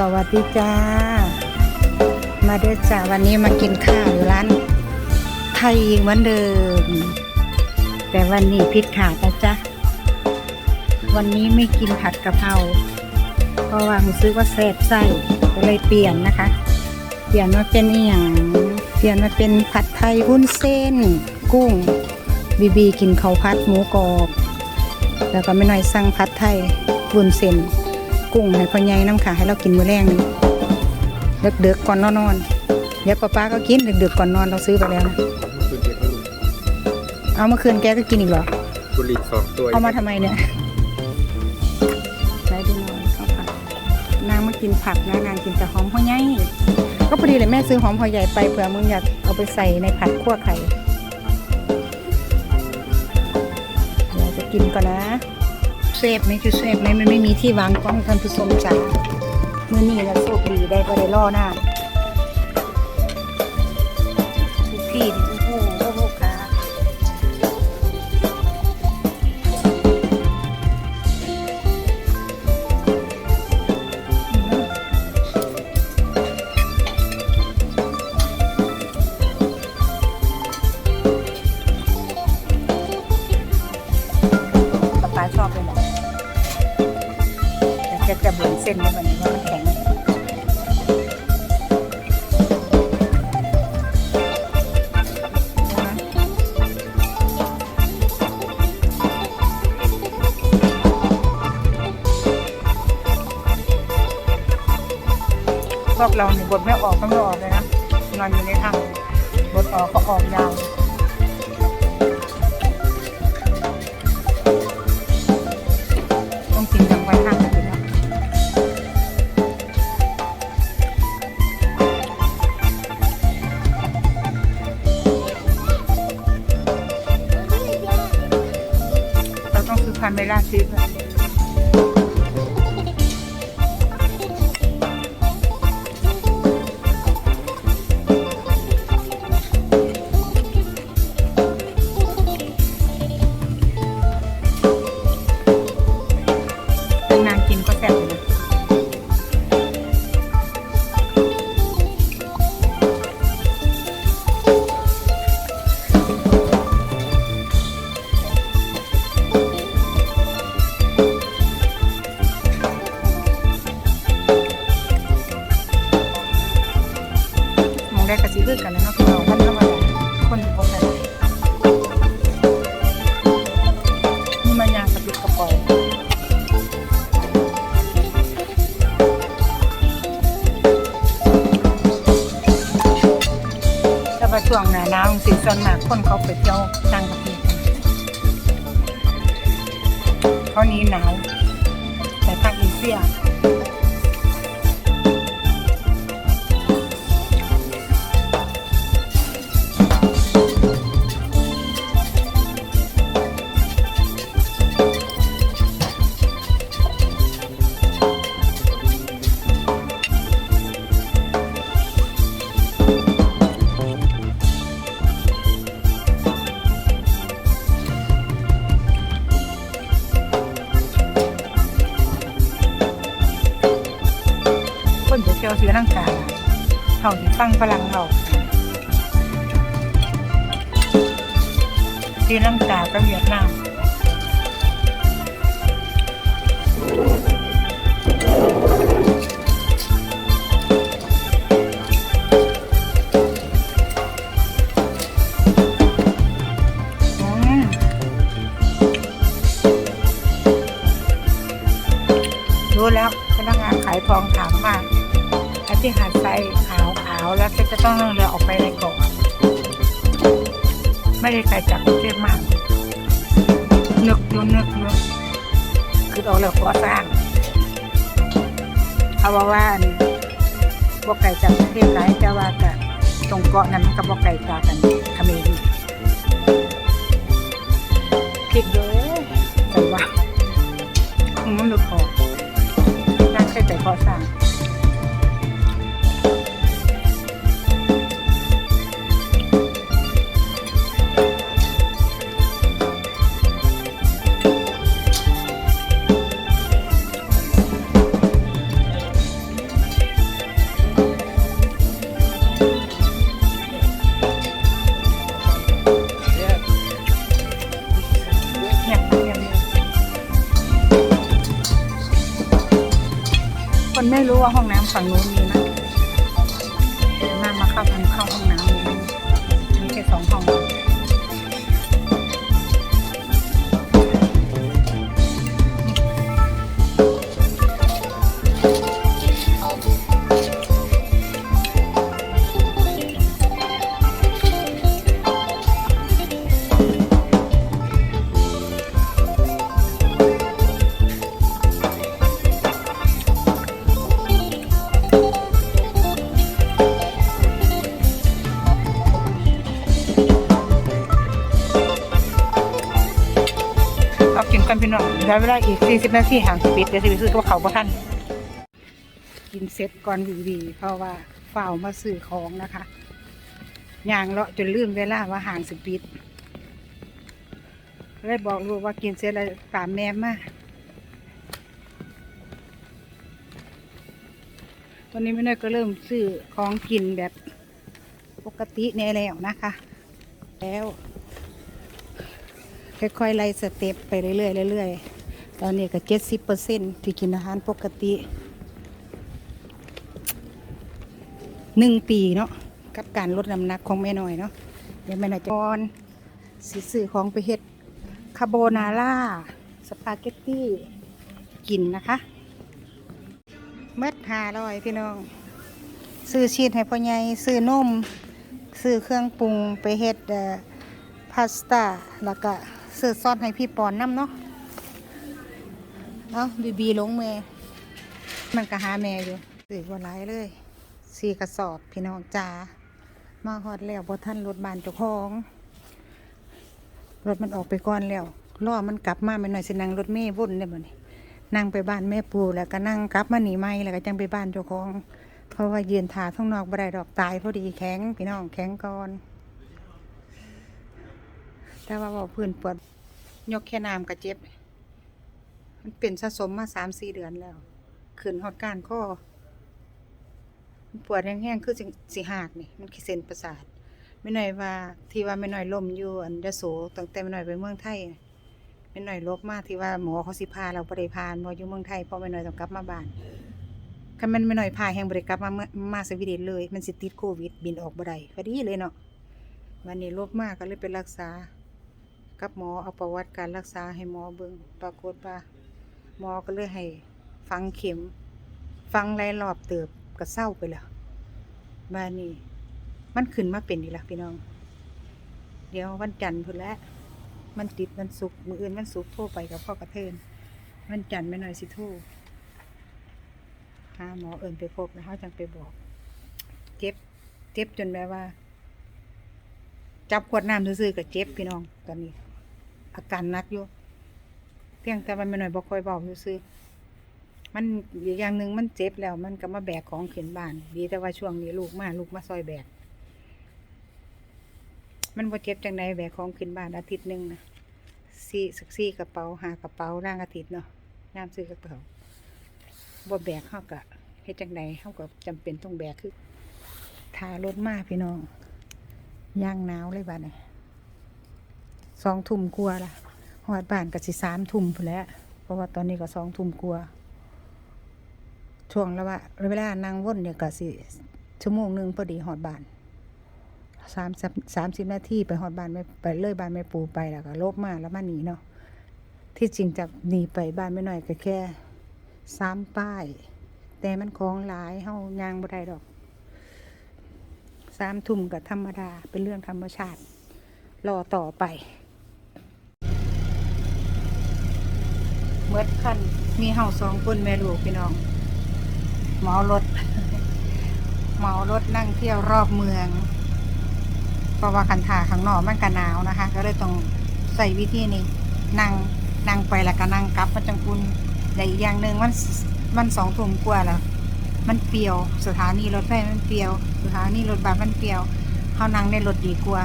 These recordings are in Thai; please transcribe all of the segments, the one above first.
สวัสดีจ้า มาเด้อจ้าวันนี้มากินข้าวอยู่ร้านไทยอีกเหมือนเดิม แต่วันนี้พิดขาดนะจ๊ะวันนี้ไม่กินผัดกะเพราเพราะว่าผมซื้อว่าแซ่บไส้ก็เลยเปลี่ยนนะคะ เปลี่ยนมาเป็นอย่างเปลี่ยนมาเป็นผัดไทยวุ้นเส้น กุ้งบีบีกินข้าวผัดหมูกรอบ แล้วก็ไม่น้อยสั่งผัดไทยวุ้นเส้น กุ้งให้พ่อใหญ่น้ำขาให้เรากินมื้อแรงนี่เด็กๆก่อนนอนๆเดี๋ยวป้าป้าก็กินเด็กๆก่อนนอนเราซื้อไปแล้วนะเอามื่อคืนแกก็กินอีกเหรอบุหรี่สองตัวเอามาทำไมเนี่ยใช้ดูนอยข้าวผัดนางมากินผักนะนางกินแต่หอมพ่อใหญ่ก็พอดีเลยแม่ซื้อหอมพ่อใหญ่ไปเผื่อมึงอยากเอาไปใส่ในผัดคั่วไข่เดี๋ยวจะกินก่อนนะ ซฟไหมคือเซฟไหมมันไม่มีที่วางกล้องท่านผู้ชมจ๋าเมื่อนี้นะโชคดีได้ก็ได้ล่อหน้าทุกที่ วกเราเนี่ยบทไม่ออกก็ไม่ออกเลยนะนอนอยู่ในถ้ำบทออกก็ออกยาว ขานี้หนาวแต่ภาคอีเซีย เขาที่ฟังฝรั่งเขาศรีลังกากระเวียดนาม ต้องนั่งเรือออกไปในเกาะไม่ได้ไกลจากกรุงเทพมากนึกอยู่นึกอยู่คือเอาเรือก่อสร้างเขาว่าว่าบ่ไกลจากกรุงเทพหลายแต่ว่าก็ตรงเกาะนั้นมันก็บ่ไกลจากกันเขมรคิดเยอะแต่ว่ามันนึกออกน่าเคยใจก่อสร้าง ฝั่งนู้นมีนะ กันพี่น้อเวลาอีก 40 นาทีห่างสปิดเดี๋ยวจะไปซื้อกับเขาบ่ทันกินเสร็จก่อนวีวีเพราะว่าเฝ้ามาซื้อของนะคะย่างเลาะจนลืมเวลาว่าห่างสปิดเลยบอกลูกว่ากินเสร็จแล้วตามแม่มาวันนี้แม่น้อยก็เริ่มซื้อของกินแบบปกติแน่แล้วนะคะ แล้วค่อยๆไล่สเต็ปไปเรื่อยๆเรื่อยๆ อนนี้ก็เจ็ดสิบเปอร์เซ็นที่กินอาหารปกติหนึ่งปีเนาะกับการลดน้ำหนักของแม่หน้อยเนาะเดี๋ยวแม่หน้อยจะกอนสิซื้อของไปเฮ็ดคาโบนาร่าสปาเกตตี้กินนะคะเมื่อหาร้อยพี่น้อง ซื้อชีสให้พ่อใหญ่ซื้อนมซื้อเครื่องปรุงไปเฮ็ดพาสต้าแล้วก็ซื้อซอสให้พี่ปอนน้ำเนาะ เอาบีบีลงเมมันก็หาแม่อยู่สื่อบ่หลายเลยสี่กระสอบพี่น้องจ้ามาฮอดแล้วบ่ท่านรถบานเจ้าของรถมันออกไปก่อนแล้วรอมันกลับมาไม่หน่อยสินั่งรถเมย์วนได้บ่นี่นั่งไปบ้านแม่ปูแล้วก็นั่งกลับมาหนีไม่แล้วก็จังไปบ้านเจ้าของ เพราะว่ายืนถาท้างนอกบ่ได้ดอกตายพอดีแข็งพี่น้องแข็งก่อนแต่ว่าบอกพื้นปวดยกแค่น้ำกระเจ็บ มันเป็นสะสมมาสามสี่เดือนแล้วขึ้นหอดการข้อมันปวดแห้งๆคือสิสิหักนี่ มันคือเส้นประสาทไม่หน่อยว่าที่ว่าไม่หน่อยลมอยู่อันยะโสตั้งแต่ไม่หน่อยไปเมืองไทยไม่หน่อยลบมากที่ว่าหมอเขาสิพาเราบริพานหมออยู่เมืองไทยพอไม่หน่อยต้องกลับมาบ้านคันมันไม่หน่อยพาแห่งบริกลับมาเมื่อมาสวีเดนเลย มันสิติดโควิด บินออกบ่ได้พอดีเลยเนาะวันนี้ลบมากก็เลยไปรักษา กับหมอเอาประวัติการรักษาให้หมอเบิงปรากฏว่า หมอก็เลยให้ฟังเข็ม ฟังหลายรอบเติบก็เศร้าไปแล้วบ้านนี้ มันขึ้นมาเป็นอีกแล้วพี่น้อง เดี๋ยววันจันทร์พุ่นแล้วมันติดวันศุกมืออื่นวันศุกร์โทรไปกับพ่อกระเทินวันจันทร์ไม่หน่อยสิโทรหาหมอเอินไปพบนะคะจังไปบอก เจ็บ เจ็บจนแบบว่า จับขวดน้ำซื่อๆกับเจ็บพี่น้องตอนนี้ อาการนักอยู่ เพียงแต่มันไม่หน่อยบ่ค่อยเบาซื่อมันอีกอย่างหนึ่งมันเจ็บแล้วมันก็มาแบกของขึ้นบ้าน ดีแต่ว่าช่วงนี้ลูกมาลูกมาซอยแบก มันบ่เจ็บจังใดแบกของขึ้นบ้านอาทิตย์หนึ่งนะสี่สักสี่กระเป๋าหากระเป๋าร่างอาทิตย์เนาะน้ำซื้อกระเป๋าบ่แบกเฮากะเฮ็ดจังใดเฮาก็จำเป็นต้องแบกคือทารถมาพี่น้องย่างหนาวเลยบ้านนี้สองทุ่มกลัวละ หอดบ้านก็สิสามทุ่มพนแล้ว เพราะว่าตอนนี้ก็สองทุ่มกลัวช่วงแล้วว่าเวลานั่งว่นเนี่ยก็สิชั่วโมงหนึ่งพอดีหอดบ้านสามสามสิบนาทีไปฮอดบ้านแม่ไปเลยบ้านแม่ปูไปแล้วก็ลบมาแล้วมาหนีเนาะที่จริงจะหนีไปบ้านไม่น้อยก็แค่สามป้าย แต่มันของหลายเฮายางบ่ได้ดอกสามทุ่มกับธรรมดาเป็นเรื่องธรรมชาติ รอต่อไป เมื่อคันมีเฮาสองคนแม่ลูกพี่น้องเมารถเมารถนั่งเที่ยวรอบเมือง เพราะว่าคันถาข้างนอกมันก็หนาวนะคะ ก็เลยต้องใส่วิธีนี้นั่งนั่งไปแล้วก็นั่งกลับมาจังคุณแต่อีกอย่างหนึ่งมันมันสองทุ่มกว่าแล้วมันเปรียว สถานีรถไฟมันเปรียว สถานีรถบัสมันเปรียวเขานั่งในรถดีกว่า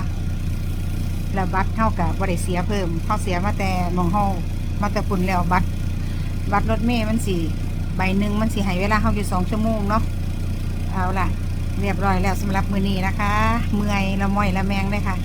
แล้วบัสเท่ากับบริเสียเพิ่มเขาเสียมาแต่มองห้อง มาแต่ปุ่นแล้วบัสบัสรถเมย์มันสี่ใบหนึ่งมันสี่หายเวลาเขาอยู่สองชั่วโมงเนาะเอาล่ะ เรียบร้อยแล้วสำหรับมือนี้นะคะ เมื่อยละม้อยละแมงเลยค่ะ